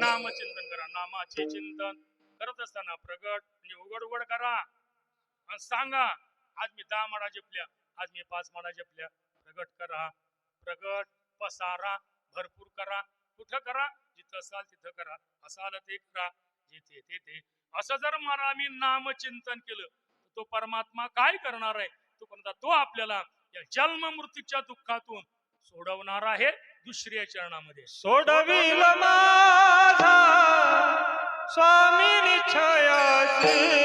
नाम चिंतन करा नामाचे चिंतन करत असताना प्रगट म्हणजे उघड उघड करा. आणि सांगा आज मी दहा माडा जपल्या आज मी पाच माडा जपल्या. प्रगट करा प्रगट पसारा भरपूर करा. कुठं करा? जिथं असाल तिथं करा. असाल ते करा जिथे तेथे असं जर मला आम्ही नामचिंतन केलं तो परमात्मा काय करणार आहे? तो म्हणता तो आपल्याला या जन्म मृत्यूच्या दुःखातून सोडवणार आहे दुसऱ्या चरणामध्ये. सोडविल माझा स्वामी निश्चयासी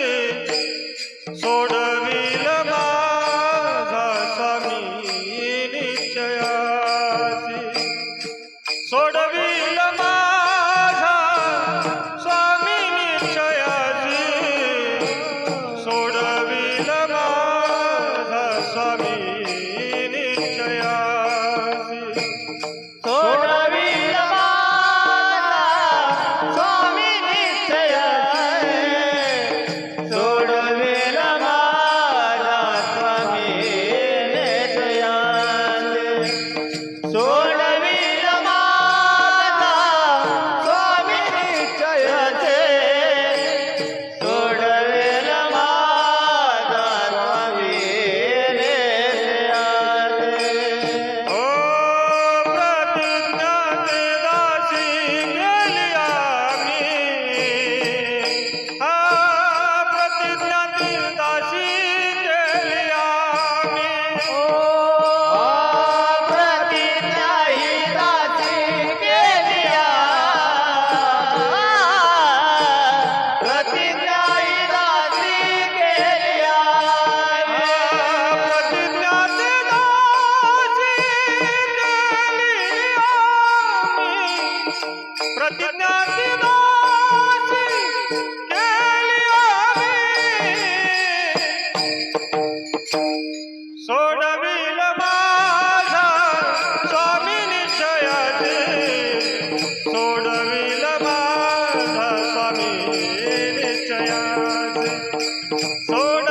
Soda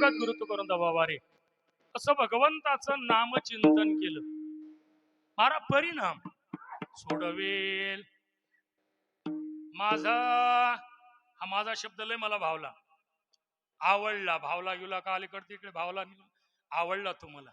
जगत गुरुत्व करून दबावा रे असं भगवंताचं नामचिंतन केलं. मारा परिणाम. सोडवेल. माझा हा माझा शब्द लय मला भावला. आवडला. भावला गेला का अलीकडे तिकडे भावला आवडला तुम्हाला.